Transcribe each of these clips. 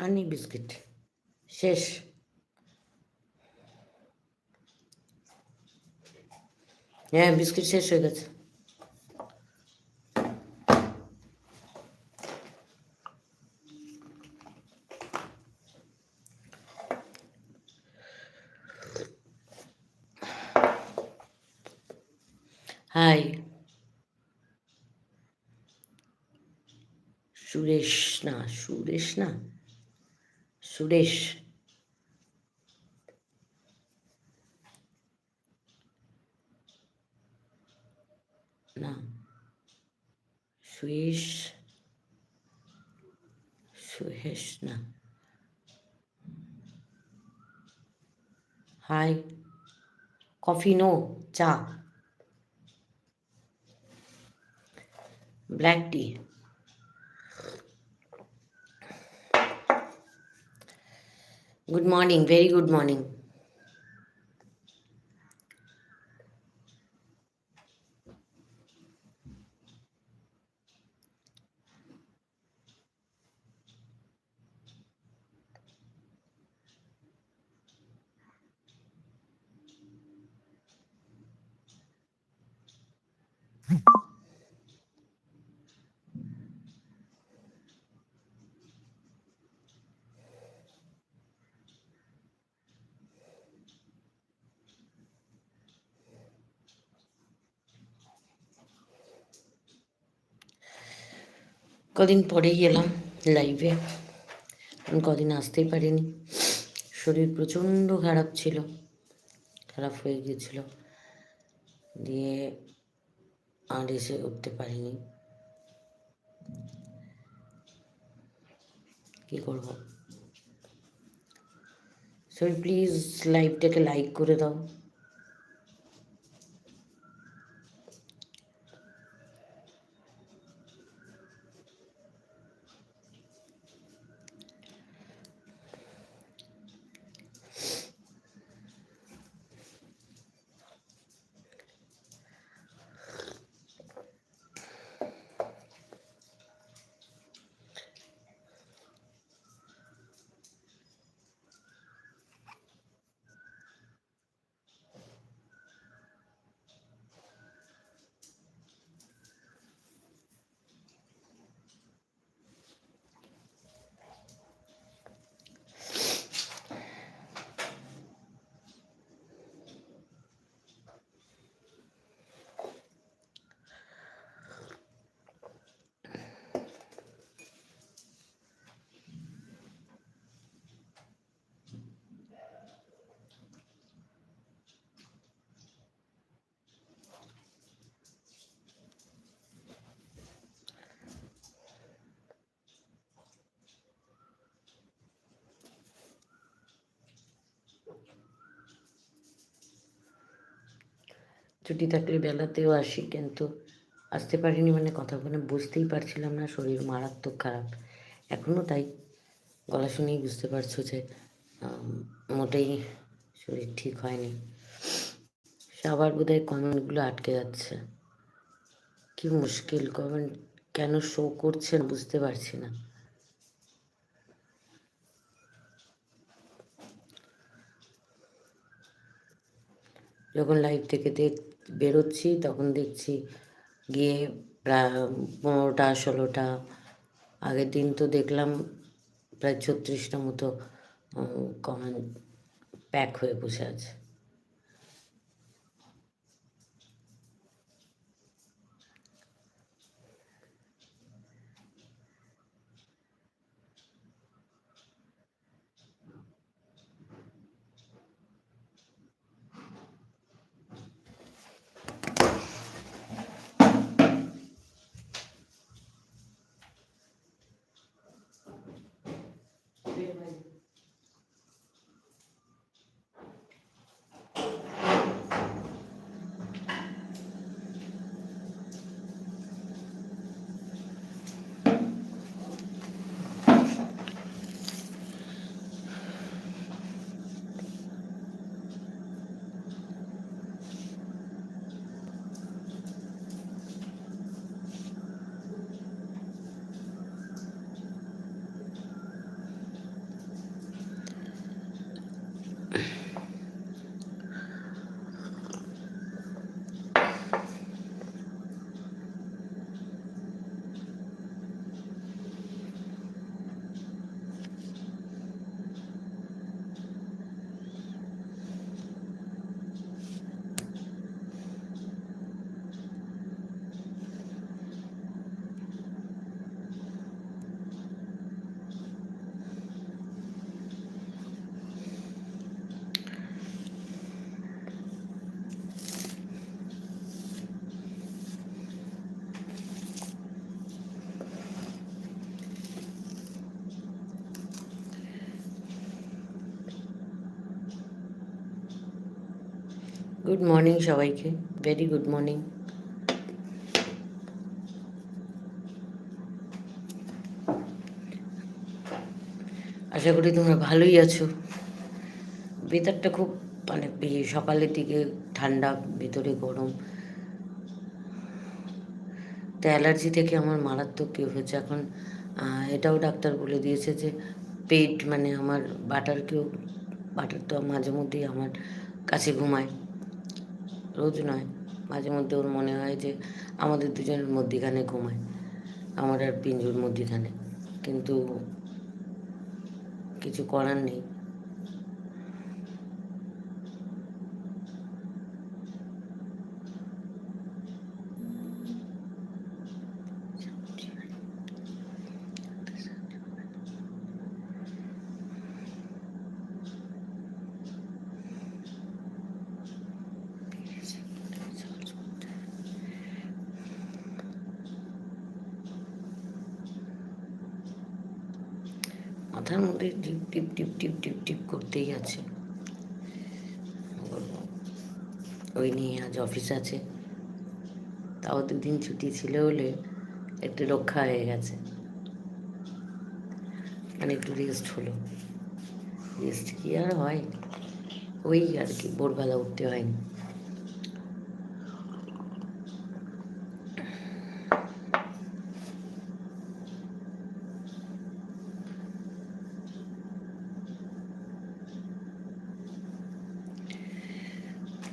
আনি বিস্কিট শেষ হ্যাঁ বিস্কিট শেষ হয়ে গেছে হাই সুরেশ না সুরেশ না সুরেশ না সুয়েশ সুহেশ না হাই কফি নো চা black tea Good morning. Very good morning. কদিন পরেই এলাম লাইভে আমি কদিন আসতেই পারিনি। শরীর প্রচণ্ড খারাপ ছিল। খারাপ হয়ে গিয়েছিল। দিয়ে আর এসে উঠতে পারিনি। কি করব? সরি প্লিজ লাইভটাকে লাইক করে দাও। ছুটি থাকলে বেলাতেও আসি, কিন্তু আসতে পারিনি মানে কথা বলে বুঝতেই পারছিলাম না, শরীর মারাত্মক খারাপ। এখনও তাই, গলা শুনেই বুঝতে পারছ যে মোটেই শরীর ঠিক হয়নি। সবার বোধহয় কমেন্টগুলো আটকে যাচ্ছে। কি মুশকিল, কমেন্ট কেন শো করছেন বুঝতে পারছি না। যখন লাইভ থেকে দেখ, বেরোচ্ছি, তখন দেখছি গিয়ে প্রায় পনেরোটা, ষোলোটা, আগের দিন তো দেখলাম প্রায় ছত্রিশটা মতো কমেন্ট প্যাক হয়ে বসে আছে। গুড মর্নিং সবাইকে। ভেরি গুড মর্নিং আশা করি তোমরা ভালোই আছো। ওয়েদারটা খুব মানে সকালের দিকে ঠান্ডা, ভেতরে গরম। তো অ্যালার্জি থেকে আমার মারাত্মক কী হয়েছে এখন এটাও ডাক্তার বলে দিয়েছে যে, পেট মানে আমার বাটারকেও বাটার তো মাঝে মধ্যেই আমার কাছে ঘুমায়। রোজ নয়। মাঝে মধ্যে ওর মনে হয় যে আমাদের দুজনের মধ্যিখানে ঘুমায়। আমার আর পিঞ্জুর মধ্যিখানে। কিন্তু কিছু করার নেই। মাথার মধ্যে টিপ টিপ টিপ টিপ টিপ টিপ করতেই আছে। ওই নিয়ে আজ অফিস আছে। তাও দুদিন ছুটি ছিল বলে একটু রক্ষা হয়ে গেছে। মানে একটু রেস্ট হলো। রেস্ট কি আর হয়? ওই আর কি, ভোরবেলা উঠতে হয়নি।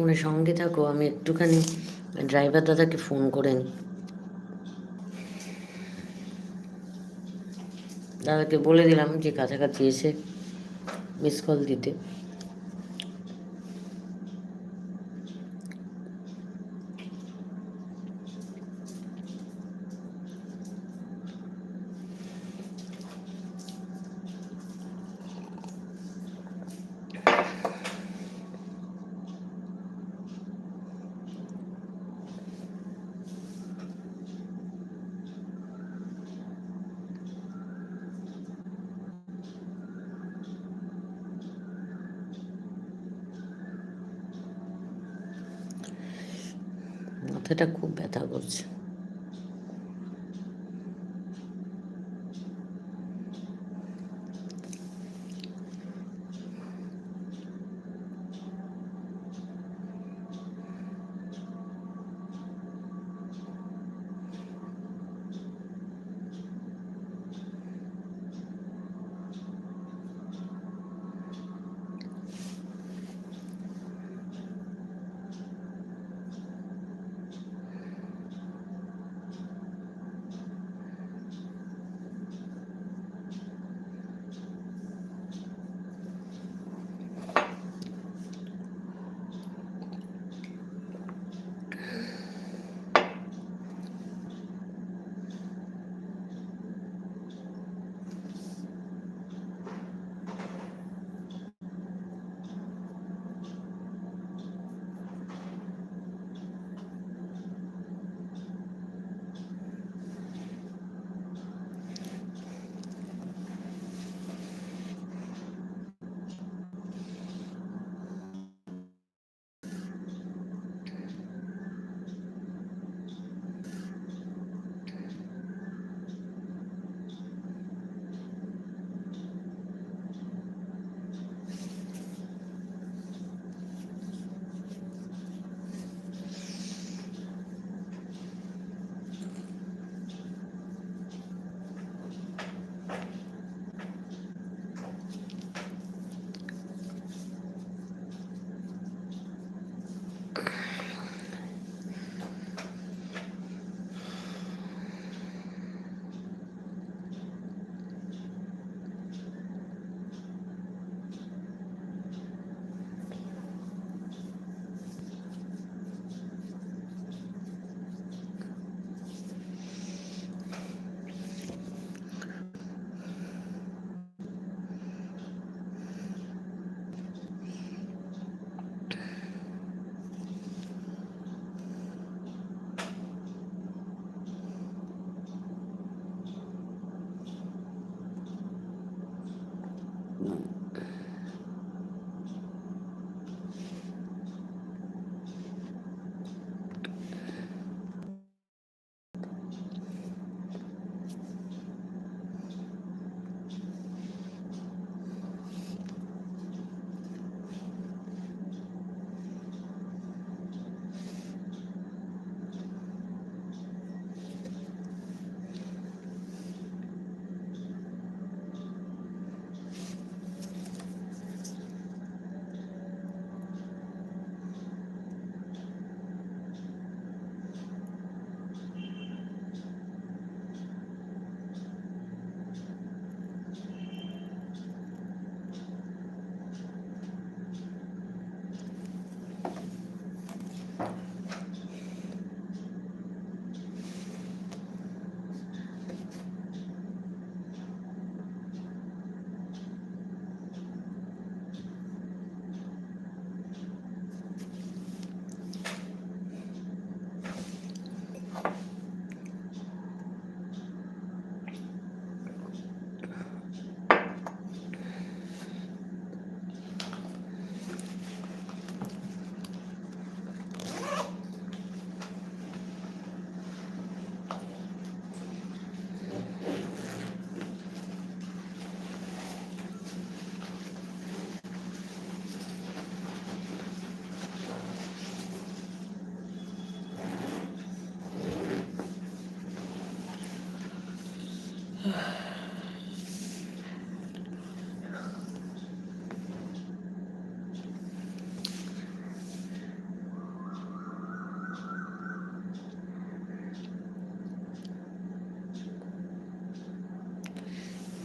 তোমরা সঙ্গে থাকো, আমি একটুখানি ড্রাইভার দাদাকে ফোন করে নিই। দাদাকে বলে দিলাম যে কাছাকাছি এসে মিস কল দিতে। মাথাটা খুব ব্যথা করছে।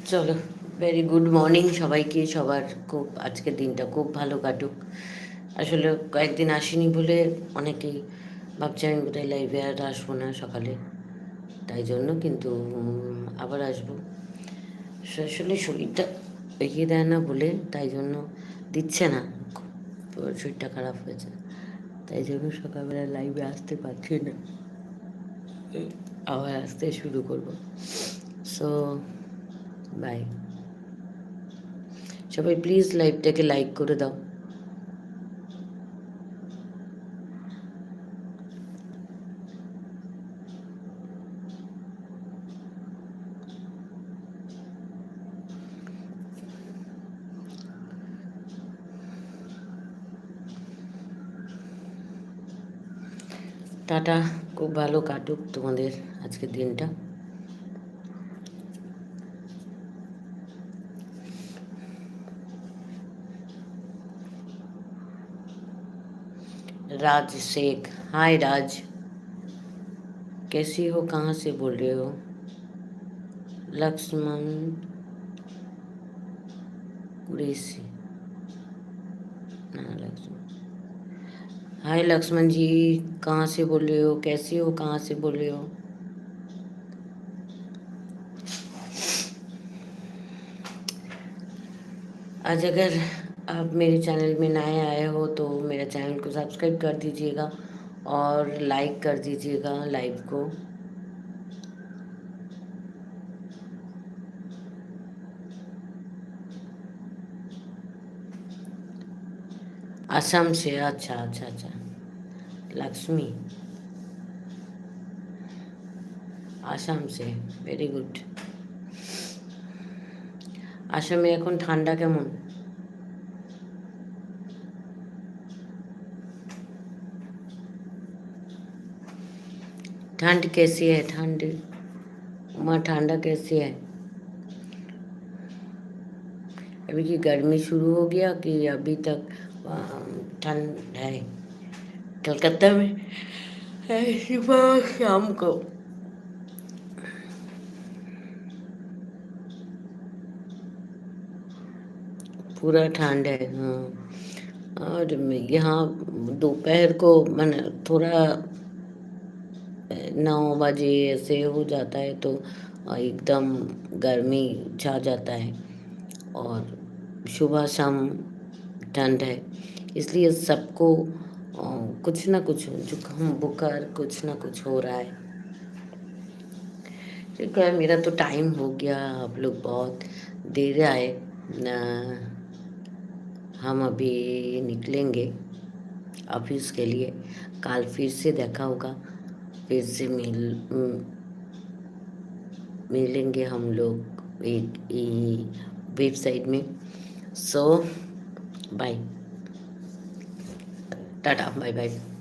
চলো ভেরি গুড মর্নিং সবাইকে, সবার খুব, আজকের দিনটা খুব ভালো কাটুক। আসলে কয়েকদিন আসিনি বলে অনেকেই ভাবছে আমি বোধহয় লাইভে আর আসব না সকালে। তাই জন্য কিন্তু আবার আসব। আসলে শরীরটা এগিয়ে দেয় না বলে, তাই জন্য দিচ্ছে না। শরীরটা খারাপ হয়েছে। তাই জন্য সকালবেলা লাইভে আসতে পারছি না। আবার আসতে শুরু করব। সো বাই সবাই প্লিজ লাইভটাকে লাইক করে দাও। টাটা খুব ভালো কাটুক তোমাদের আজকের দিনটা। राज शेख। हाय राज। कैसी हो? कहाँ से बोल रहे हो? लक्ष्मण कुरेशी। ना, लक्ष्मण। हाय लक्ष्मण जी, कहाँ से बोल रहे हो? कैसी हो? कहाँ से बोल रहे हो? आज अगर आप मेरे चैनल में नए आए हो तो मेरे चैनल को सब्सक्राइब कर दीजिएगा और लाइक कर दीजिएगा लाइव को असम से अच्छा अच्छा अच्छा लक्ष्मी আসাম সে ভেরি গুড আসামে এখন ঠান্ডা কেমন ठंड कैसी है, ठंड? वहाँ ठंडा कैसी है? अभी की गर्मी शुरू हो गया कि अभी तक ठंड है? कलकत्ता में? सुबह शाम को। पूरा ठंड है हाँ। और यहाँ दोपहर को, मैंने थोड़ा नौ बजे ऐसे हो जाता है तो एकदम गर्मी छा जाता है और सुबह शाम ठंड है। इसलिए सबको कुछ ना कुछ जुकाम बुखार कुछ ना कुछ हो रहा है। ठीक है, मेरा तो टाइम हो गया, आप लोग बहुत देर आए। हम अभी निकलेंगे ऑफ़िस के लिए। कल फिर से देखा होगा। फिर से मिल मिलेंगे हम लोग एक वेबसाइट में। So bye tata bye bye